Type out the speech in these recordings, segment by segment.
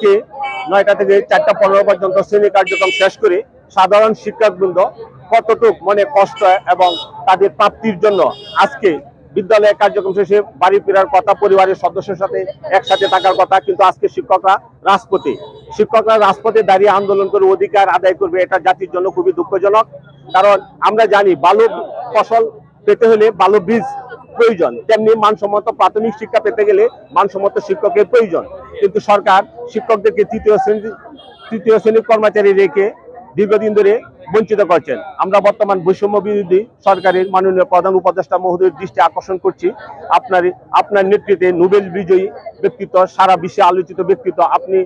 আজকে নয়টা থেকে চারটা পনেরো পর্যন্ত শ্রেণি কার্যক্রম শেষ করে সাধারণ শিক্ষকবৃন্দ কতটুক মনে কষ্ট এবং তাদের প্রাপ্তির জন্য আজকে বিদ্যালয়ের কার্যক্রম শেষে বাড়ি ফেরার কথা, পরিবারের সদস্যের সাথে একসাথে থাকার কথা, কিন্তু আজকে শিক্ষকরা রাজপথে। শিক্ষকরা রাজপথে দাঁড়িয়ে আন্দোলন করে অধিকার আদায় করবে, এটা জাতির জন্য খুবই দুঃখজনক। কারণ আমরা জানি, বালু ফসল পেতে হলে বালু বীজ প্রয়োজন। তেমনি মানসম্মত প্রাথমিক শিক্ষা পেতে গেলে মানসম্মত শিক্ষকের প্রয়োজন। কিন্তু সরকার শিক্ষকদেরকে তৃতীয় শ্রেণি, তৃতীয় শ্রেণির কর্মচারী রেখে দীর্ঘদিন ধরে বঞ্চিত করছেন। আমরা বর্তমান বৈষম্য বিরোধী সরকারের মাননীয় প্রধান উপদেষ্টা মহোদয়ের দৃষ্টি আকর্ষণ করছি। আপনার আপনার নেতৃত্বে নোবেল বিজয়ী ব্যক্তিত্ব, সারা বিশ্বে আলোচিত ব্যক্তিত্ব। আপনি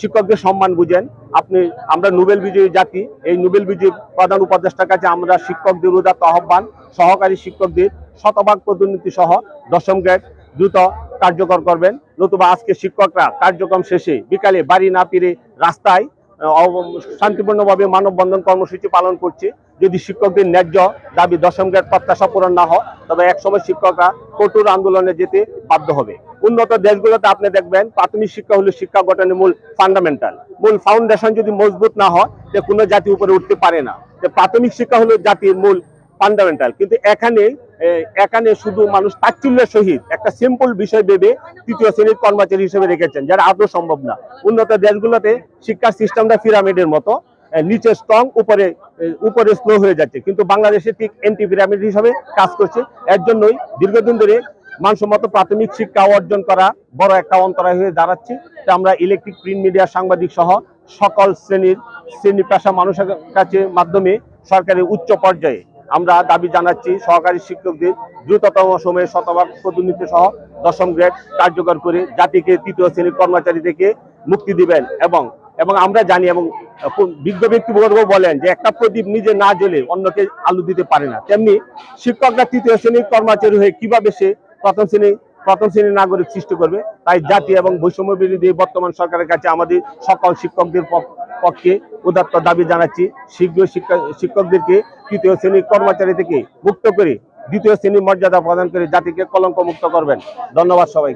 শিক্ষকদের সম্মান বুঝেন। আপনি, আমরা নোবেল বিজয়ী জাতি, এই নোবেল বিজয়ী প্রধান উপদেষ্টার কাছে আমরা শিক্ষকদের উদাত্ত আহ্বান, সহকারী শিক্ষকদের শতভাগ পদোন্নতি সহ দশম গ্রেড দ্রুত কার্যকর করবেন। নতুবা আজকে শিক্ষকরা কার্যক্রম শেষে বিকালে বাড়ি না ফিরে রাস্তায় শান্তিপূর্ণভাবে মানববন্ধন কর্মসূচি পালন করছে। যদি শিক্ষকদের ন্যায্য দাবি দশম গ্রেড প্রত্যাশা পূরণ না হয়, তবে একসময় শিক্ষকরা কঠোর আন্দোলনে যেতে বাধ্য হবে। উন্নত দেশগুলোতে আপনি দেখবেন প্রাথমিক শিক্ষা হলো শিক্ষা গঠনের মূল ফান্ডামেন্টাল মূল ফাউন্ডেশন যদি মজবুত না হয়, যে কোনো জাতি উপরে উঠতে পারে না। যে প্রাথমিক শিক্ষা হলো জাতির মূল ফান্ডামেন্টাল কিন্তু এখানে এখানে শুধু মানুষ তাচ্ছিল্যের সহিত একটা সিম্পল বিষয় ভেবে তৃতীয় শ্রেণির কর্মচারী হিসেবে রেখেছেন, যারা আদৌ সম্ভব না। উন্নত দেশগুলোতে শিক্ষা সিস্টেমটা পিরামিডের মতো। এ, নিচে স্ট্রং উপরে উপরে স্লো হয়ে যাচ্ছে। কিন্তু বাংলাদেশে ঠিক এন্টি পিরামিড হিসাবে কাজ করছে। এর জন্যই দীর্ঘদিন ধরে মানসম্মত প্রাথমিক শিক্ষা অর্জন করা বড় একটা অন্তরায় হয়ে দাঁড়াচ্ছে। তা আমরা ইলেকট্রিক প্রিন্ট মিডিয়া সাংবাদিক সহ সকল শ্রেণির শ্রেণি পেশা মানুষের কাছে মাধ্যমে সরকারের উচ্চ পর্যায়ে আমরা দাবি জানাচ্ছি সহকারী শিক্ষকদের দ্রুততম সময়ে শতভাগ পদোন্নতি সহ দশম গ্রেড কার্যকর করে জাতিকে তৃতীয় শ্রেণির কর্মচারী থেকে মুক্তি দিবেন এবং এবং আমরা জানি এবং বিজ্ঞ ব্যক্তিবর্গ বলেন যে একটা প্রদীপ নিজে না জ্বলে অন্যকে আলু দিতে পারে না। তেমনি শিক্ষকরা তৃতীয় শ্রেণির কর্মচারী হয়ে কীভাবে সে প্রথম শ্রেণি, প্রথম শ্রেণির নাগরিক সৃষ্টি করবে, তাই জাতি এবং বৈষম্য বিরোধী বর্তমান সরকারের কাছে আমাদের সকল শিক্ষকদের পক- পক্ষে উদাত্ত দাবি জানাচ্ছি। শীঘ্র শিক্ষা, শিক্ষকদেরকে তৃতীয় শ্রেণির কর্মচারী থেকে মুক্ত করে দ্বিতীয় শ্রেণির মর্যাদা প্রদান করে জাতিকে কলঙ্ক মুক্ত করবেন। ধন্যবাদ সবাই